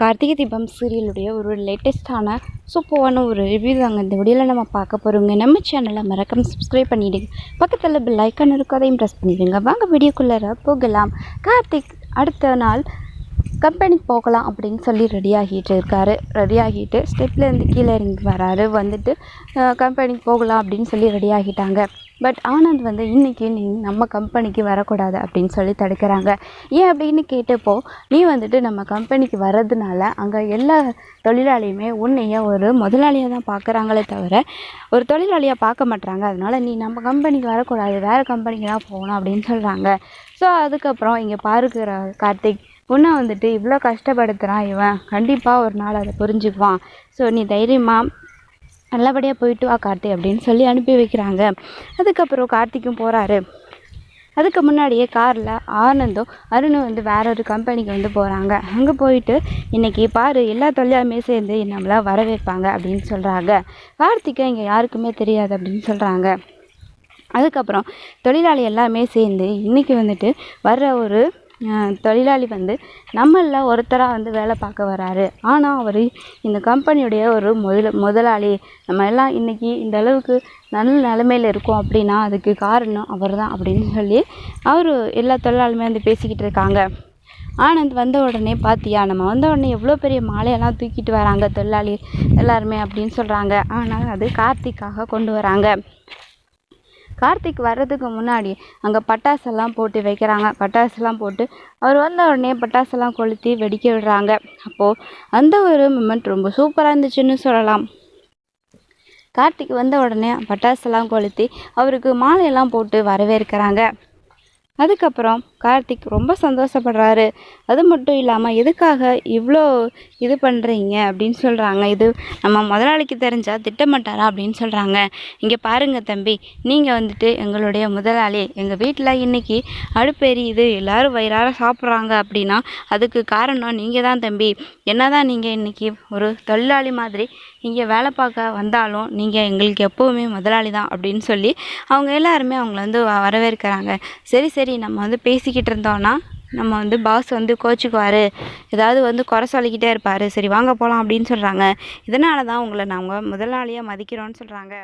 கார்த்திகை தீபம் சீரியலுடைய ஒரு லேட்டஸ்ட்டான சூப்பரான ஒரு ரிவ்யூ தாங்க இந்த வீடியோவில் நம்ம பார்க்க போகிறோங்க நம்ம சேனலை மறக்காம சப்ஸ்கிரைப் பண்ணிவிடுங்க பக்கத்தில் பெல் ஐக்கான் இருக்கும் அதையும் ப்ரெஸ் பண்ணிவிடுங்க வாங்க வீடியோக்குள்ளே போகலாம். கார்த்திக் அடுத்த நாள் கம்பெனிக்கு போகலாம் அப்படின்னு சொல்லி ரெடி ஆகிட்டு இருக்காரு. ரெடி ஆகிட்டு ஸ்டெப்லேருந்து கீழே இறங்கி வராரு. வந்துட்டு கம்பெனிக்கு போகலாம் அப்படின்னு சொல்லி ரெடி ஆகிட்டாங்க. பட் ஆனந்த் வந்து இன்றைக்கி நீ நம்ம கம்பெனிக்கு வரக்கூடாது அப்படின்னு சொல்லி தடுக்கிறாங்க. ஏன் அப்படின்னு கேட்டப்போ நீ வந்துட்டு நம்ம கம்பெனிக்கு வர்றதுனால அங்கே எல்லா தொழிலாளியுமே உன்னைய ஒரு முதலாளியாக தான் பார்க்குறாங்களே தவிர ஒரு தொழிலாளியாக பார்க்க மாட்டுறாங்க அதனால் நீ நம்ம கம்பெனிக்கு வரக்கூடாது. வேறு கம்பெனிக்கு தான் போகணும் அப்படின்னு சொல்கிறாங்க ஸோ அதுக்கப்புறம் இங்கே பார்க்குற கார்த்திக் உன்னை வந்துட்டு இவ்வளோ கஷ்டப்படுத்துகிறான் இவன். கண்டிப்பாக ஒரு நாள் அதை புரிஞ்சுக்குவான். ஸோ நீ தைரியமாக நல்லபடியாக போயிட்டு வா கார்த்தி அப்படின்னு சொல்லி அனுப்பி வைக்கிறாங்க. அதுக்கப்புறம் கார்த்திக்கும் போகிறாரு அதுக்கு முன்னாடியே காரில் ஆனந்தும் அருணும் வந்து வேற ஒரு கம்பெனிக்கு வந்து போகிறாங்க அங்கே போயிட்டு இன்றைக்கி பாரு எல்லா தொழிலாளுமே சேர்ந்து நம்மளை வரவேற்பாங்க அப்படின்னு சொல்கிறாங்க கார்த்திகை இங்கே யாருக்குமே தெரியாது அப்படின்னு சொல்கிறாங்க அதுக்கப்புறம் தொழிலாளி எல்லாமே சேர்ந்து இன்றைக்கி வந்துட்டு வர்ற ஒரு தொழிலாளி வந்து நம்மளில் ஒருத்தராக வந்து வேலை பார்க்க வராரு. ஆனால் அவர் இந்த கம்பெனியுடைய ஒரு முதல முதலாளி. நம்ம எல்லாம் இன்றைக்கி இந்த அளவுக்கு நல்ல நிலமையில இருக்கோம் அப்படின்னா அதுக்கு காரணம் அவர் தான் அப்படின்னு சொல்லி அவர் எல்லா தொழிலாளியுமே வந்து பேசிக்கிட்டு இருக்காங்க. ஆனந்த் வந்த உடனே பார்த்தியா நம்ம வந்த உடனே எவ்வளோ பெரிய மாலையெல்லாம் தூக்கிட்டு வராங்க தொழிலாளி எல்லாருமே அப்படின்னு சொல்கிறாங்க ஆனால் அது கார்த்திக்காக கொண்டு வராங்க. கார்த்திக் வர்றதுக்கு முன்னாடி அங்கே பட்டாசெல்லாம் போட்டு வைக்கிறாங்க. பட்டாசுலாம் போட்டு அவர் வந்த உடனே பட்டாசெல்லாம் கொளுத்தி வெடிக்க விடுறாங்க. அப்போது அந்த ஒரு மூமெண்ட் ரொம்ப சூப்பராக இருந்துச்சுன்னு சொல்லலாம். கார்த்திக் வந்த உடனே பட்டாசெல்லாம் கொளுத்தி அவருக்கு மாலையெல்லாம் போட்டு வரவேற்கிறாங்க. அதுக்கப்புறம் கார்த்திக் ரொம்ப சந்தோஷப்படுறாரு. அது மட்டும் இல்லாமல் எதுக்காக இவ்வளோ இது பண்ணுறீங்க அப்படின்னு சொல்கிறாங்க இது நம்ம முதலாளிக்கு தெரிஞ்சால் திட்டமாட்டாரா? அப்படின்னு சொல்கிறாங்க இங்கே பாருங்கள் தம்பி நீங்கள் வந்துட்டு எங்களுடைய முதலாளி. எங்கள் வீட்டில் இன்றைக்கி அடுப்பெரியுது எல்லோரும் வயிறார சாப்பிட்றாங்க அப்படின்னா அதுக்கு காரணம் நீங்கள் தான் தம்பி. என்ன தான் நீங்கள் இன்றைக்கி ஒரு தொழிலாளி மாதிரி இங்கே வேலை பார்க்க வந்தாலும் நீங்கள் எங்களுக்கு எப்போவுமே முதலாளி தான் அப்படின்னு சொல்லி அவங்க எல்லாருமே அவங்கள வந்து வரவேற்கிறாங்க. சரி சரி நம்ம வந்து பேசிக்கிட்டு இருந்தோன்னா நம்ம வந்து பாஸ் வந்து கோச்சிக்குவார். ஏதாவது வந்து குறை சொல்லிக்கிட்டே இருப்பார். சரி வாங்க போகலாம் அப்படின்னு சொல்கிறாங்க இதனால தான் உங்களை நாங்கள் முதலாளியாக மதிக்கிறோன்னு சொல்கிறாங்க